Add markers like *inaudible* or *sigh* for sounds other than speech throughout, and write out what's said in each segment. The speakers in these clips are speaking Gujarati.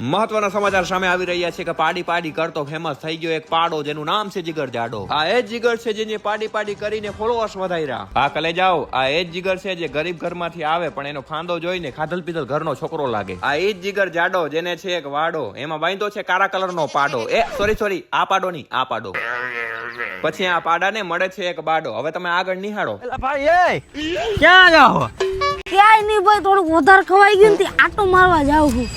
મહત્વના સમાચાર સામે આવી રહ્યા છે કે પાડી પાડી કરતો ફેમસ થઈ ગયો એક પાડો જેનું નામ છે જીગર જાડો. આ એ જીગર છે જેને પાડી પાડી કરીને ફોલોઅર્સ વધાર્યા. આ કલે જાઓ આ એ જીગર છે જે ગરીબ ઘરમાંથી આવે પણ એનો ફાંદો જોઈને ખાધલ પીધલ ઘરનો છોકરો લાગે. આ એ જીગર જાડો જેને છે એક વાડો એમાં બાંધો છે કાળા કલરનો પાડો. એ સોરી સોરી આ પાડો નહીં આ પાડો. પછી આ પાડાને મળે છે એક બાડો. હવે તમે આગળ નિહાળો. ભાઈ એ ક્યાં જાઓ? ક્યાંય નહીં ભાઈ થોડુંક વધારે ખવાઈ ગયું આટો મારવા જાઉં છું.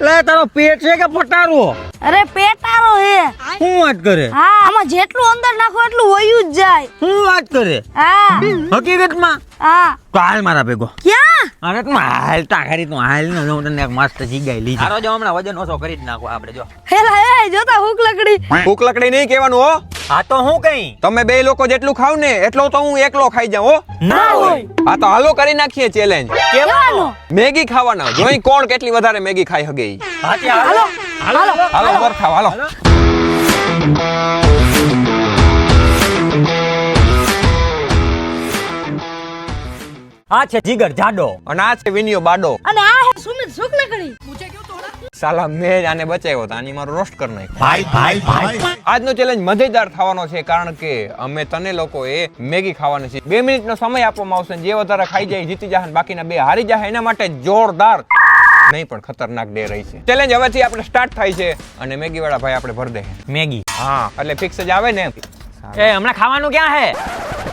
લે તારો પેટ છે કે પટારો? અરે પેટારો હે શું વાત કરે? હા આમાં જેટલું અંદર નાખો એટલું વયું જ જાય. શું વાત કરે? હા. હકીકતમાં? હા. તો હાલ મારા ભેગો. ક્યાં? અરે તું હાલ તાખરી તું હાલ ને હું તને એક મસ્ત જીગાઈ લીધી. તારો જો હમણાં વજન ઓછો કરી જ નાખો આપણે જો. હેલા. એ જોતા હુક લકડી. હુક લકડી નહીં કહેવાનું હો. આ તો હું કઈ? તમે બે લોકો જેટલું ખાવ ને એટલો તો હું એકલો ખાઈ જાઉં હો. ના હોય. આ તો હાલો કરી નાખીએ ચેલેન્જ કેવાનો? મેગી ખાવાના જોઈ કોણ કેટલી વધારે મેગી ખાઈ હગે હાલો હા હાલો. હાલો. હાલો. બરખાવ હાલો આ છે જીગર જાડો. અને આ છે વિનિયો બાડો. અને આ છે સુમિત શુક લકડી. સાલા મેં જ આને બચાવ્યો તો આની મારો રોસ્ટ કરી નાખ્યો. ભાઈ ભાઈ ભાઈ. આજનો ચેલેન્જ મજેદાર થવાનો છે કારણ કે અમે તને લોકો એ મેગી ખાવાની છે બે મિનિટનો સમય આપવામાં આવશે જે વધારે ખાઈ જાય જીતી જાય અને બાકીના બે હારી જાય એના માટે જોરદાર. નહીં પણ ખતરનાક ડે રહી છે. ચેલેન્જ હવેથી આપણે સ્ટાર્ટ થાય છે અને મેગી વાળા ભાઈ આપણે ભર દે મેગી. હા એટલે ફિક્સ જ આવે ને. એ હમણાં ખાવાનું ક્યાં હે?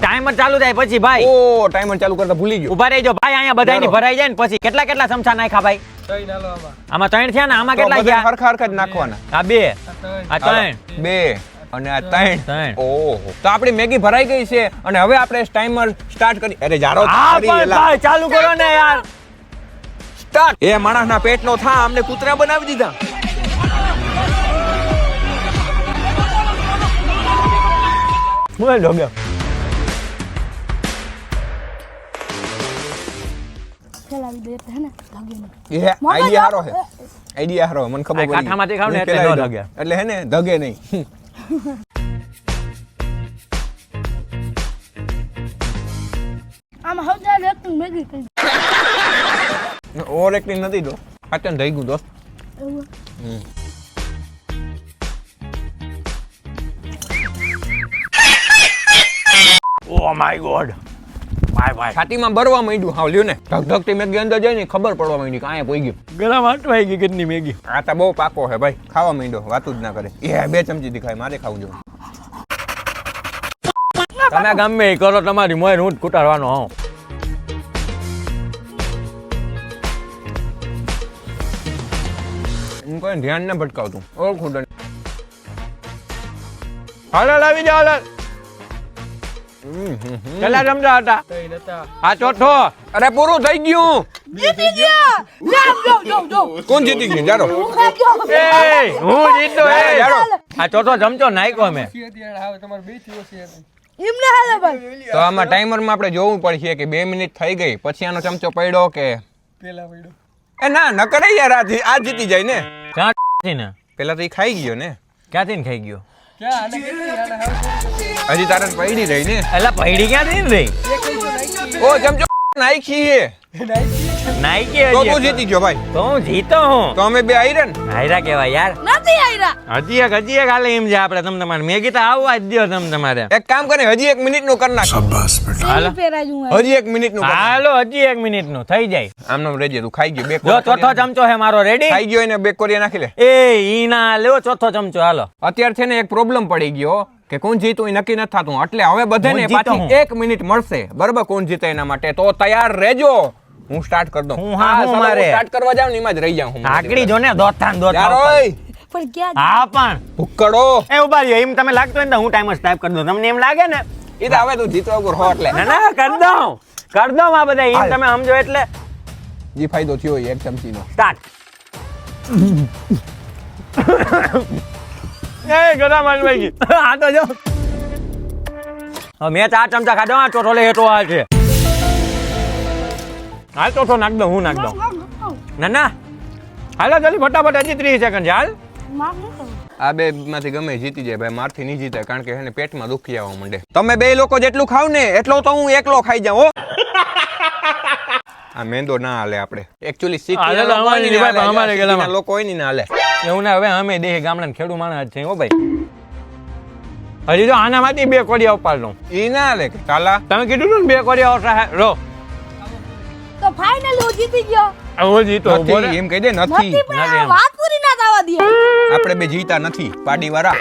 ટાઈમર ચાલુ થાય પછી ભાઈ. ઓ ટાઈમર ચાલુ કરતા ભૂલી ગયો. ઊભા રહેજો ભાઈ અહીંયા બધાની. ભરાઈ જાય ને પછી કેટલા કેટલા ચમચા નાખ્યા ભાઈ? આમાં. ત્રણ થયા ને? આમાં કેટલા બધા ગયા? હરખા હરખા જ નાખવાના. આ બે. આ ત્રણ. બે અને આ ત્રણ. ત્રણ. ઓહો. તો આપણી મેગી ભરાઈ ગઈ છે અને હવે આપણે ટાઈમર સ્ટાર્ટ કરી અરે જારો ભાઈ ચાલુ કરો ને યાર. સ્ટાર્ટ એ માણસના પેટનો થા અમને કૂતરા બનાવી દીધા. બોલ ઢોગ્યો હેલા હે ને ભાગ્ય એ આઈડિયા હારો જાઓ. આઈડિયા હારો મને ખબર પડી. કાંઠામાંથી ખાવ ને એટલે ન ધગે. એટલે હે ને ધગે નહીં. આમાં કરી ઓવર એક્ટિંગ નથી દો. આચન થઈ ગયું દોસ્ત એવું? ઓ માય ગોડ ભાઈ ભાઈ. છાતીમાં બરવા માંડ્યું હાવ લ્યો ને. ધક ધકતી મેગી અંદર જાય ને ખબર પડવા માંડી કે પોઈ ગયું. ગળા વાંટવાઈ ગઈ કેટલી મેગી? આ તો બહુ પાકો હે ભાઈ. ખાવા માંડ્યો વાતું જ ના કરે. એ બે ચમચી દેખાય મારે ખાવું જોઈએ. તમે ગમે એ કરો તમારી મોય હું જ કુટાડવાનો હું. હું કોઈ ધ્યાન ના ભટકાવતું. ઓળખું હાલો લાવી જાવ હાલો કેટલા ચમચા હતા. આ ચોથો અરે પૂરું થઈ ગયું. જીતી ગયા. જાવ જાવ જાવ જાવ કોણ જીતી ગયું? જારો હું એ હું જીતો એ. જારો આ ચોથો ચમચો નાખ્યો અમે. તો આમાં ટાઈમરમાં આપણે જોવું પડશે કે બે મિનિટ થઈ ગઈ. પછી આનો ચમચો પડ્યો કે? એ ના ન કરે યાર આ આ જીતી જાય ને. ક્યાંથી ને? પેલા તો એ ખાઈ ગયો ને. ક્યાંથી ને ખાઈ ગયો? હજી તારે પૈડી રહી ને? એટલે પૈડી ક્યાંથી ને રહી ઓ ચમચો નાખી હે નાઈકી તો તું જીતી ગયો ભાઈ. તો હું જીતો હું. તો અમે બે આયરન. હાયરા કેવા યાર. નથી આયરા હજી એક હજી એક હાલે એમ છે આપણે તમ તમારે. મેગી તો આવવા જ દો તમ તમારે. એક કામ કરે હજી એક મિનિટનું કર નાખ. હાલો. બેટા હજી એક મિનિટનું હાલો હજી એક મિનિટનું થઈ જાય. આમ નામ રહેજે તું ખાઈ ગયો. બે જો ચોથો ચમચો હે મારો રેડી ખાઈ ગયો એને બે કોરિયા નાખી લે. એ ઈ ના લેવો ચોથો ચમચો હાલો. અત્યારે છે ને એક પ્રોબ્લેમ પડી ગયો કે કોણ જીતું એ નક્કી નથી થતું. એટલે હવે બધાને પાછી એક મિનિટ મળશે. બરાબર? કોણ જીતે એના માટે? તો તૈયાર રહેજો. હું સ્ટાર્ટ કરી દઉં. હું હા, હું મારે. સ્ટાર્ટ કરવા જાઉં ને એમાં જ રહી જાઉં હું. આકડી જો ને દોથાન યાર દોથાન ઓય પણ ક્યાં હા પણ. ભૂક્કડો એ ઊભા રહ્યો એમ તમે લાગતો હોય ને હું ટાઈમર ટાઈપ કરી દઉં. તમને એમ લાગે ને? એ તો હવે તું જીતવા ઉપર હો એટલે ના ના કરી દઉં. કરી દઉં આ બધા એમ તમે સમજો એટલે. જે ફાયદો થયો હોય એક ચમચીનો. સ્ટાર્ટ એ ગદા માનભાઈ ગઈ આ તો જો. હવે મેં ચાર ચમચા ખાધો આ ચોથો લે હેઠો આ છે. હાલ તો નાખ દઉં હું નાખ દઉં. ના ના હાલો જલ્દી ફટાફટ હજી ત્રીસ સેકન્ડ હાલ. આ બે માંથી ગમે જીતી જાય ભાઈ મારથી નહીં જીતે કારણ કે એને પેટમાં દુખી આવવા માંડે. તમે બે લોકો જેટલું ખાવ ને એટલો તો હું એકલો ખાઈ જાઉં આ મેંદો ના હાલે આપણે. એકચ્યુઅલી હાલે તો અમારે ગેલામાં. લોકો હોય નહીં હાલે. એવું ના હવે અમે દેહ ગામડા ખેડૂ માણસ જ છે ઓ ભાઈ. હજી તો આનામાંથી બે કોડિયા ઉપાડલો. ઈ ના હાલે કાલા. તમે કીધું ને બે કોડિયા રો ફાઇનલી હું જીતી ગયો. આવો જીતો ઊભો નથી એમ કહી દે નથી નથી પણ આ વાત પૂરી ના થવા દે. આપણે બે જીતા નથી પાડી વાળા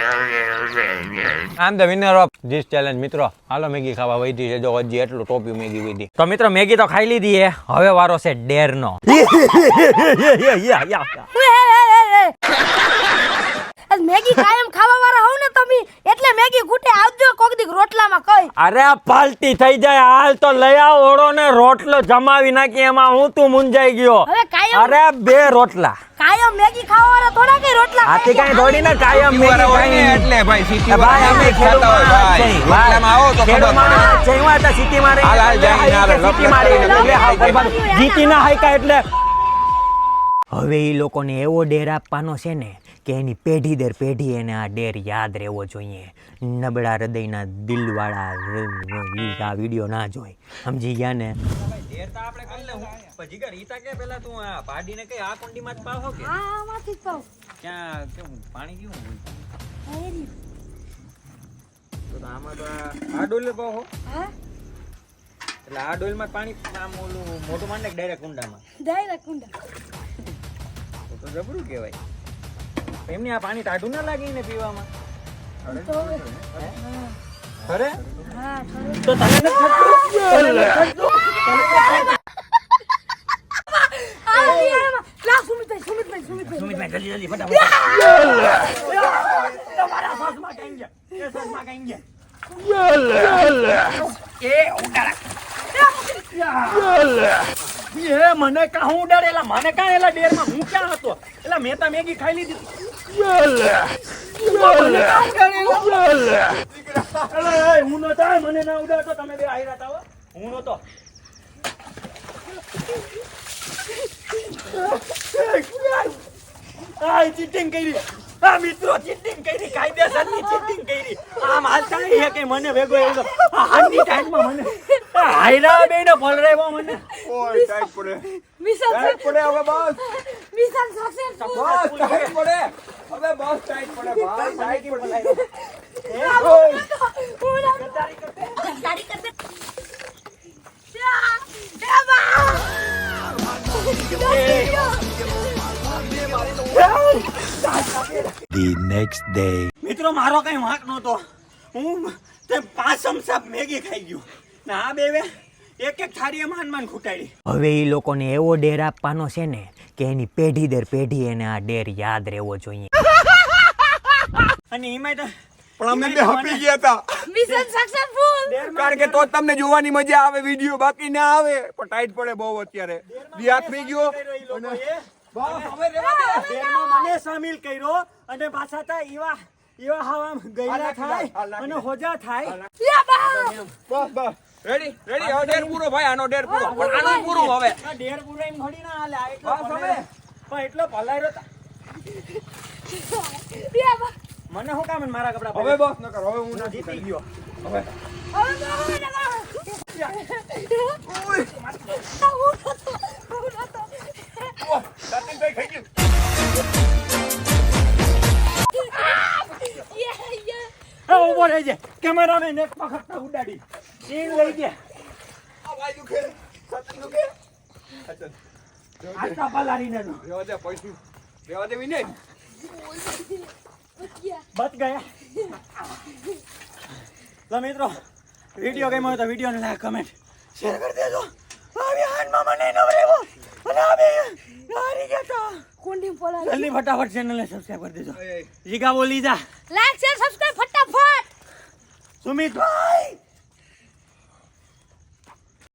આમ the winner of this challenge મિત્રો. હાલો મેગી ખાવા વૈધી છે. જો હજી એટલું ટોપી મેગી વૈધી તો મિત્રો મેગી તો ખાઈ લીધી હે. હવે વારો છે ડેર નો *laughs* *laughs* આજ મેગી કાયમ ખાવા વાળા હોવ ને તમે એટલે મેગી ઘૂટે આવજો કોક દીક રોટલામાં કઈ અરે આ પાલટી થઈ જાય હાલ તો લઈ આવ ઓળો ને રોટલો જમાવી નાખી એમાં હું તું મુંજાઈ ગયો હવે કાયમ અરે બે રોટલા કાયમ મેગી ખાવા વાળા થોડા કઈ રોટલા આથી કઈ થોડી ને કાયમ મેગી હોય ખાઈ એટલે ભાઈ સિટી ભાઈ અમે ખેડૂ માણસ છે. રોટલામાં આવો તો ખબર પડે. જઈવા છે. એમાં તો સિટીમાં રહીને હાલ, હાલ, જાય, હાલ, સિટી લપ, એટલે. લપ, જીતી ના હાઈકા એટલે હવે એ લોકોને એવો ડેર આપવાનો છે ને કે એની પેઢી દર પેઢી એને આ ડેર યાદ રહેવો જોઈએ. નબળા હૃદયના દિલવાળા આ વીડિયો ના જોઈ સમજી ગયા ને? આપણે કરી લેવું. પછી કે રીતા કે પેલા તું આ પાડીને કઈ આ કુંડીમાં જ પાવો કે? હા આમાંથી જ પાઉં. ક્યાં કેવું? પાણી આમાં તો આ ડોલ પાવો એટલે આ ડોલમાં પાણી આમ ઓલું મોટું માંડે ડાયરેક્ટ કુંડામાં? ડાયરેક્ટ કુંડા. તો જબરું કહેવાય. એમને આ પાણી ટાઢું ના લાગે ને પીવામાં? હા તો તને મને કાં હું ઉડાડેલા મને કાં એલા ડેરમાં હું ક્યાં હતો? એટલે મેં તો મેગી ખાઈ લીધી. હું નતો આ, મને ના ઉડાડતો તમે બે આયરા તા હો. હું તો આ ચીટિંગ કરી આ મિત્રો ચીટિંગ કરી કાયદેસરની ચીટિંગ કરી આમ હાલતા હે કે મને ભેગો એવો હાંડી ટાઈમમાં મને હાયરા બેને પલરાવ્યો મને ઓય ટાઈટ પડે મિશન પડે હવે બસ મિશન successful. બસ ટાઈટ પડે હવે બસ ટાઈટ પડે ભાઈ ટાઈટ પડે હું ના- ગાડી કર દે. યા, યા બા. મિત્રો મારો કઈ વાંક નહોતો. હું તે પાંચ ચમચા મેગી ખાઈ ગયો. ને આ બે બે એક એક થારી માન માન ખૂટાડી. હવે એ લોકોને એવો ડેર આપવાનો છે ને કે એની પેઢી દર પેઢી એને આ ડેર યાદ રહેવો જોઈએ. અને એમાં તો પણ અમે બે હપી ગયા હતા મિશન સક્સેસફુલ કારણ કે તો જ તમને જોવાની મજા આવે વીડિયો બાકી ના આવે. પણ ટાઈટ પડે બહુ અત્યારે. હાથ થઈ ગયો. બસ હવે રેવા દે. ડેરમાં મને સામેલ કર્યો અને પાછા તા એવા એવા હવા ગયેલા થાય અને હોજા થાય. બસ બસ. રેડી રેડી હવે ડેર પૂરો ભાઈ આનો ડેર પૂરો. પણ આનો પૂરું હવે. ડેર પૂરો એમ ઘડી ના હાલે એટલો. પલાળ્યો. પણ એટલો બા! મને શું કામ મારા કપડા હવે બસ ન કર હવે હું નથી થઈ ગયો. હવે. હવે તો યા હા જાય કેમેરામેન એક વખત ઉડાડી. સીન લઈ ગયા. આટલા પલાળીને નો. રેવા દે પૈસું. રેવા દે વિને બચ ગયા. તો મિત્રો વીડિયો ગમ્યો તો વિડીયોને લાઈક કમેન્ટ શેર કરી દેજો. આવી હાનમાં મને ન જલ્દી ફટાફટ ચેનલને સબસ્ક્રાઇબ કરી દેજો. જીગા બોલી જા. લાઈક શેર સબસ્ક્રાઇબ ફટાફટ. સુમિતભાઈ!